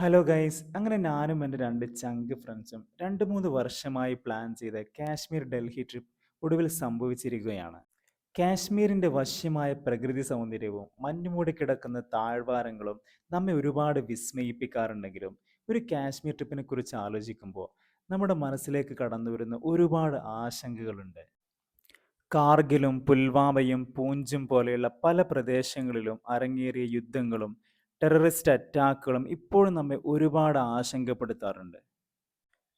Hello guys അങ്ങനെ ഞാനും എന്റെ രണ്ട് ചങ്ക് ഫ്രണ്ട്സും രണ്ട് മൂന്ന് വർഷമായി പ്ലാൻ ചെയ്ത കാശ്മീർ ഡൽഹി ട്രിപ്പ് ഒടുവിൽ സംഭവിച്ചിരിക്കുകയാണ്. കാശ്മീരിന്റെ വശ്യമായ പ്രകൃതി സൗന്ദര്യവും മഞ്ഞുമൂടി കിടക്കുന്ന താഴ്വാരങ്ങളും നമ്മെ ഒരുപാട് വിസ്മയിപ്പിക്കാറുണ്ടെങ്കിലും ഒരു കാശ്മീർ ട്രിപ്പിനെ കുറിച്ച് ആലോചിക്കുമ്പോൾ നമ്മുടെ മനസ്സിലേക്ക് കടന്നു വരുന്ന ഒരുപാട് ആശങ്കകളുണ്ട്. കാർഗിലും പുൽവാമയും പൂഞ്ചും പോലെയുള്ള പല പ്രദേശങ്ങളിലും അരങ്ങേറിയ യുദ്ധങ്ങളും ടെററിസ്റ്റ് അറ്റാക്കുകളും ഇപ്പോഴും നമ്മെ ഒരുപാട് ആശങ്കപ്പെടുത്താറുണ്ട്.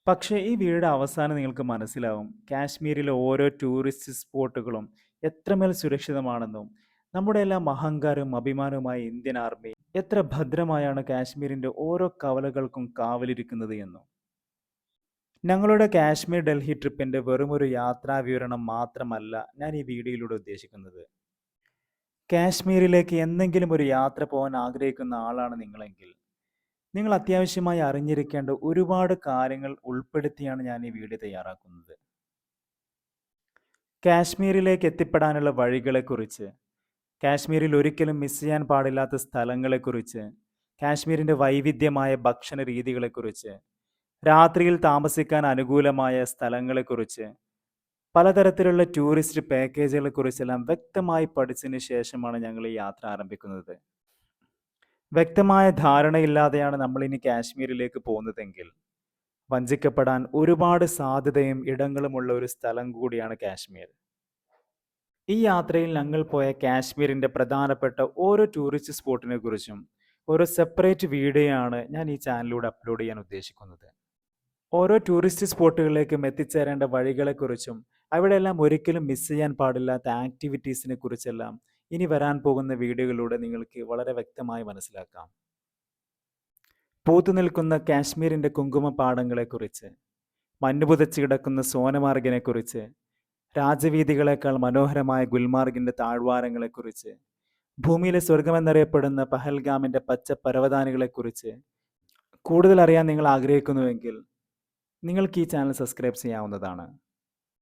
പക്ഷേ ഈ വീഡിയോയുടെ അവസാനം നിങ്ങൾക്ക് മനസ്സിലാവും കാശ്മീരിലെ ഓരോ ടൂറിസ്റ്റ് സ്പോട്ടുകളും എത്രമേൽ സുരക്ഷിതമാണെന്നും നമ്മുടെ എല്ലാം അഹങ്കാരവും അഭിമാനവുമായ ഇന്ത്യൻ ആർമി എത്ര ഭദ്രമായാണ് കാശ്മീരിന്റെ ഓരോ കവലകൾക്കും കാവലിരിക്കുന്നത് എന്നും. ഞങ്ങളുടെ കാശ്മീർ ഡൽഹി ട്രിപ്പിന്റെ വെറുമൊരു യാത്രാ വിവരണം മാത്രമല്ല ഞാൻ ഈ വീഡിയോയിലൂടെ ഉദ്ദേശിക്കുന്നത്. കാശ്മീരിലേക്ക് എന്തെങ്കിലും ഒരു യാത്ര പോകാൻ ആഗ്രഹിക്കുന്ന ആളാണ് നിങ്ങളെങ്കിൽ നിങ്ങൾ അത്യാവശ്യമായി അറിഞ്ഞിരിക്കേണ്ട ഒരുപാട് കാര്യങ്ങൾ ഉൾപ്പെടുത്തിയാണ് ഞാൻ ഈ വീഡിയോ തയ്യാറാക്കുന്നത്. കാശ്മീരിലേക്ക് എത്തിപ്പെടാനുള്ള വഴികളെക്കുറിച്ച് കാശ്മീരിൽ ഒരിക്കലും മിസ് ചെയ്യാൻ പാടില്ലാത്ത സ്ഥലങ്ങളെക്കുറിച്ച് കാശ്മീരിന്റെ വൈവിധ്യമായ ഭക്ഷണ രീതികളെക്കുറിച്ച് രാത്രിയിൽ താമസിക്കാൻ അനുകൂലമായ സ്ഥലങ്ങളെക്കുറിച്ച് പലതരത്തിലുള്ള ടൂറിസ്റ്റ് പാക്കേജുകളെ കുറിച്ചെല്ലാം വ്യക്തമായി പഠിച്ചതിന് ശേഷമാണ് ഞങ്ങൾ ഈ യാത്ര ആരംഭിക്കുന്നത്. വ്യക്തമായ ധാരണയില്ലാതെയാണ് നമ്മൾ ഇനി കാശ്മീരിലേക്ക് പോകുന്നതെങ്കിൽ വഞ്ചിക്കപ്പെടാൻ ഒരുപാട് സാധ്യതയും ഇടങ്ങളുമുള്ള ഒരു സ്ഥലം കൂടിയാണ് കാശ്മീർ. ഈ യാത്രയിൽ ഞങ്ങൾ പോയ കാശ്മീരിന്റെ പ്രധാനപ്പെട്ട ഓരോ ടൂറിസ്റ്റ് സ്പോട്ടിനെ കുറിച്ചും ഒരു സെപ്പറേറ്റ് വീഡിയോ ആണ് ഞാൻ ഈ ചാനലിലൂടെ അപ്ലോഡ് ചെയ്യാൻ ഉദ്ദേശിക്കുന്നത്. ഓരോ ടൂറിസ്റ്റ് സ്പോട്ടുകളിലേക്കും എത്തിച്ചേരേണ്ട വഴികളെക്കുറിച്ചും അവിടെയെല്ലാം ഒരിക്കലും മിസ് ചെയ്യാൻ പാടില്ലാത്ത ആക്ടിവിറ്റീസിനെ കുറിച്ചെല്ലാം ഇനി വരാൻ പോകുന്ന വീഡിയോകളിലൂടെ നിങ്ങൾക്ക് വളരെ വ്യക്തമായി മനസ്സിലാക്കാം. പൂത്തു നിൽക്കുന്ന കാശ്മീരിന്റെ കുങ്കുമ പാടങ്ങളെക്കുറിച്ച് മഞ്ഞുപുതച്ച് കിടക്കുന്ന സോനമാർഗിനെക്കുറിച്ച് രാജവീതികളെക്കാൾ മനോഹരമായ ഗുൽമാർഗിന്റെ താഴ്വാരങ്ങളെക്കുറിച്ച് ഭൂമിയിലെ സ്വർഗമെന്നറിയപ്പെടുന്ന പഹൽഗാമിന്റെ പച്ച പരവതാനികളെക്കുറിച്ച് കൂടുതൽ അറിയാൻ നിങ്ങൾ ആഗ്രഹിക്കുന്നുവെങ്കിൽ നിങ്ങൾക്ക് ഈ ചാനൽ സബ്സ്ക്രൈബ് ചെയ്യാവുന്നതാണ്.